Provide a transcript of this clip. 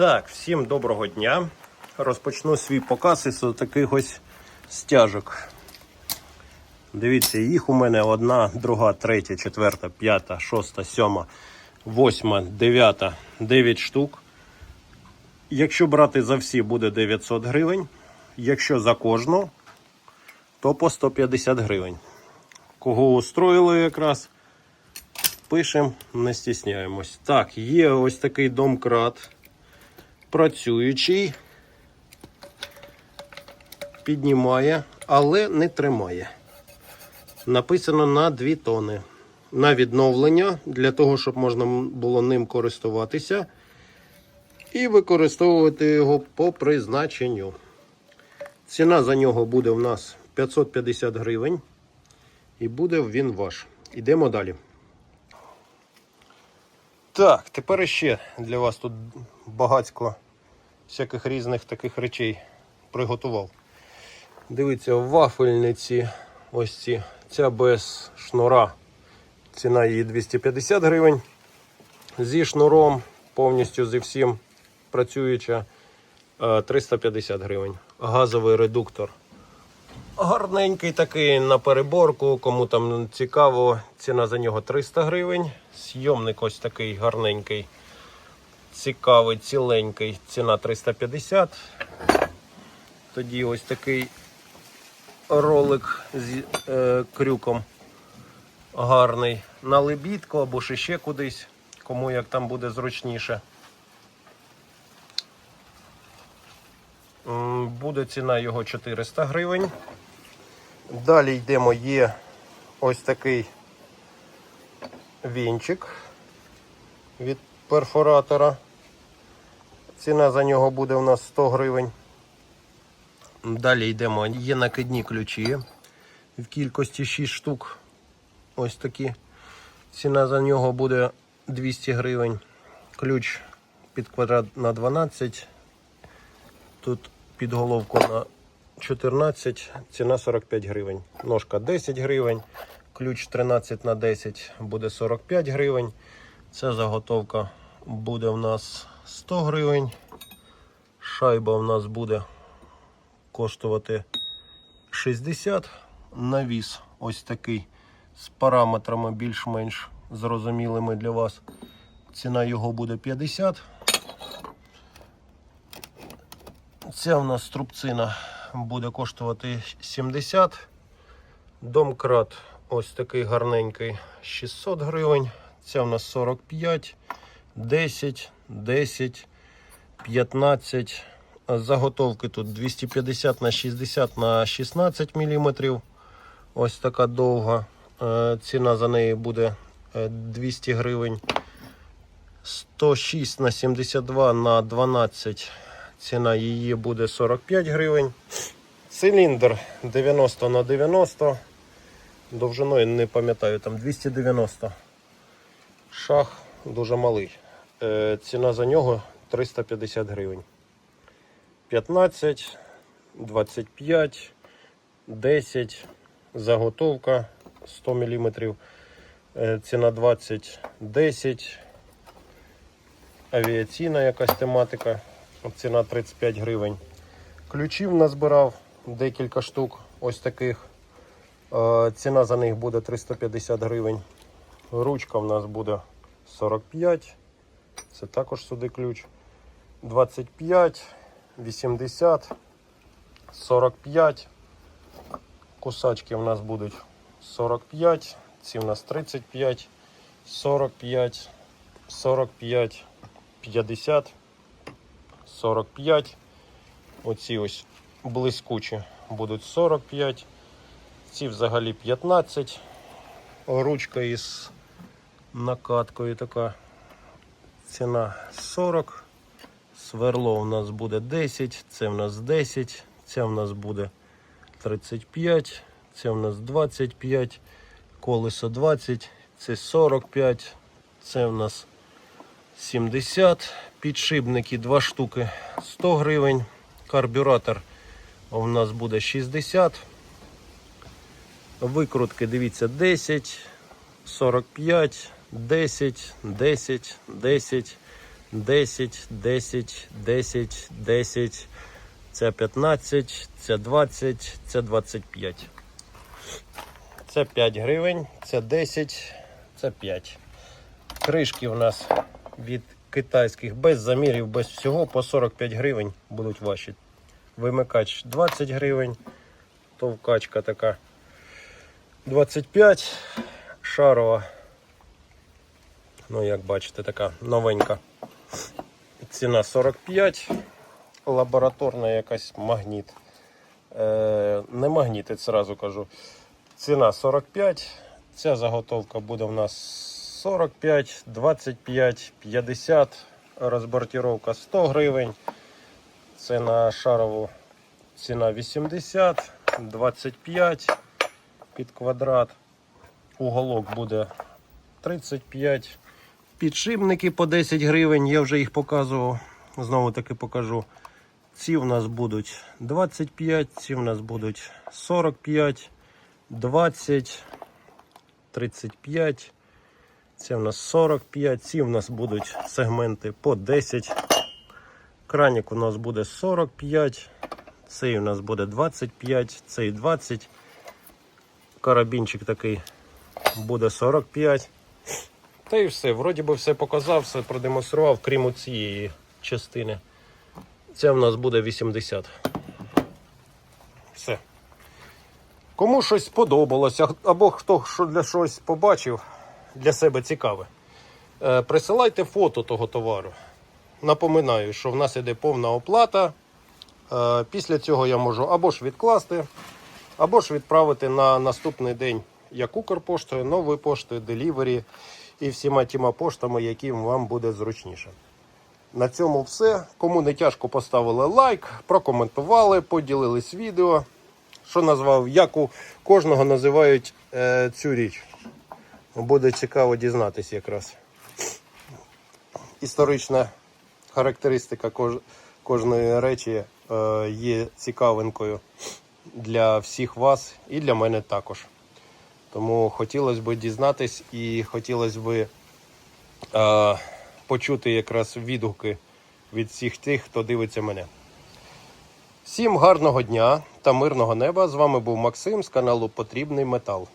Так, всім доброго дня. Розпочну свій показ із таких ось стяжок. Дивіться, їх у мене одна, друга, третя, четверта, п'ята, шоста, сьома, восьма, дев'ята, дев'ять штук. Якщо брати за всі, буде 900 гривень. Якщо за кожну, то по 150 гривень. Кого устроїло якраз, пишемо, не стісняємось. Так, є ось такий домкрат працюючий, піднімає, але не тримає. Написано на 2 тони. На відновлення, для того, щоб можна було ним користуватися і використовувати його по призначенню. Ціна за нього буде в нас 550 гривень. І буде він ваш. Ідемо далі. Так, тепер ще для вас тут багатько всяких різних таких речей приготував. Дивіться, вафельниці ось ці. Ця без шнура. Ціна її 250 гривень. Зі шнуром, повністю зі всім працююча е, 350 гривень. Газовий редуктор. Гарненький такий на переборку, кому там цікаво, ціна за нього 300 гривень. Сйомник ось такий гарненький, цікавий, ціленький, ціна 350. Тоді ось такий ролик з е, крюком гарний. На лебідку або ще кудись, кому як там буде зручніше. Буде ціна його 400 гривень. Далі йдемо, є ось такий вінчик від перфоратора. Ціна за нього буде у нас 100 гривень. Далі йдемо, є накидні ключі в кількості 6 штук. Ось такі. Ціна за нього буде 200 гривень. Ключ під квадрат на 12. Тут під головку на 14, ціна 45 гривень. Ножка 10 гривень, ключ 13 на 10 буде 45 гривень. Ця заготовка буде в нас 100 гривень. Шайба в нас буде коштувати 60. Навіс ось такий з параметрами більш-менш зрозумілими для вас. Ціна його буде 50. Ця в нас струбцина буде коштувати 70. Домкрат ось такий гарненький 600 гривень. Ця в нас 45, 10, 10, 15. Заготовки тут 250 на 60 на 16 мм. Ось така довга. Е, Ціна за неї буде е, 200 гривень. 106 на 72 на 12. Ціна її буде 45 гривень. Циліндр 90 на 90. Довжиною не пам'ятаю, там 290. Шах дуже малий. Е, Ціна за нього 350 гривень. 15, 25, 10, заготовка 100 мм. Е, Ціна 20, 10. Авіаційна якась тематика. Ціна 35 гривень. Ключів назбирав декілька штук ось таких. Е, Ціна за них буде 350 гривень. Ручка в нас буде 45. Це також сюди ключ. 25, 80, 45. Кусачки в нас будуть 45. Ці в нас 35, 45, 45, 50. 45. Оці ось блискучі будуть 45. Ці взагалі 15. Ручка із накаткою така. Ціна 40. Сверло у нас буде 10, це в нас 10, це в нас буде 35, це в нас 25, колесо 20, це 45, це в нас 70, підшипники 2 штуки 100 гривень, карбюратор у нас буде 60, викрутки, дивіться, 10, 45, 10, 10, 10, 10, 10, 10, 10. Це 15, це 20, це 25. Це 5 гривень, це 10, це 5. Кришки у нас від китайських без замірів, без всього по 45 гривень будуть ваші. Вимикач 20 гривень, товкачка така 25, шарова. Ну, як бачите, така новенька. Ціна 45, лабораторна якась магніт. Е, не магніт, я зразу кажу. Ціна 45. Ця заготовка буде в нас 45, 25, 50. Розбортировка 100 гривень. Це на шарову ціна 80, 25 під квадрат. Уголок буде 35. Підшипники по 10 гривень, я вже їх показував. Знову таки покажу. Ці в нас будуть 25, ці в нас будуть 45, 20, 35. Це в нас 45, ці в нас будуть сегменти по 10. Кранік у нас буде 45, цей у нас буде 25, цей 20. Карабінчик такий буде 45. Та і все, вроді би все показав, все продемонстрував, крім цієї частини. Це в нас буде 80. Все. Кому щось сподобалося, або хто що для щось побачив для себе цікаве, е, присилайте фото того товару. Напоминаю, що в нас іде повна оплата. Е, Після цього я можу або ж відкласти, або ж відправити на наступний день як Укрпоштою, новою поштою, делівері і всіма тіма поштами, яким вам буде зручніше. На цьому все. Кому не тяжко поставили лайк, прокоментували, поділились відео. Що назвав, як у кожного називають е, цю річ. Буде цікаво дізнатись якраз. Історична характеристика кож, кожної речі е, є цікавинкою для всіх вас і для мене також. Тому хотілося б дізнатись і хотілося б е, почути якраз відгуки від всіх тих, хто дивиться мене. Всім гарного дня та мирного неба. З вами був Максим з каналу Потрібний Метал.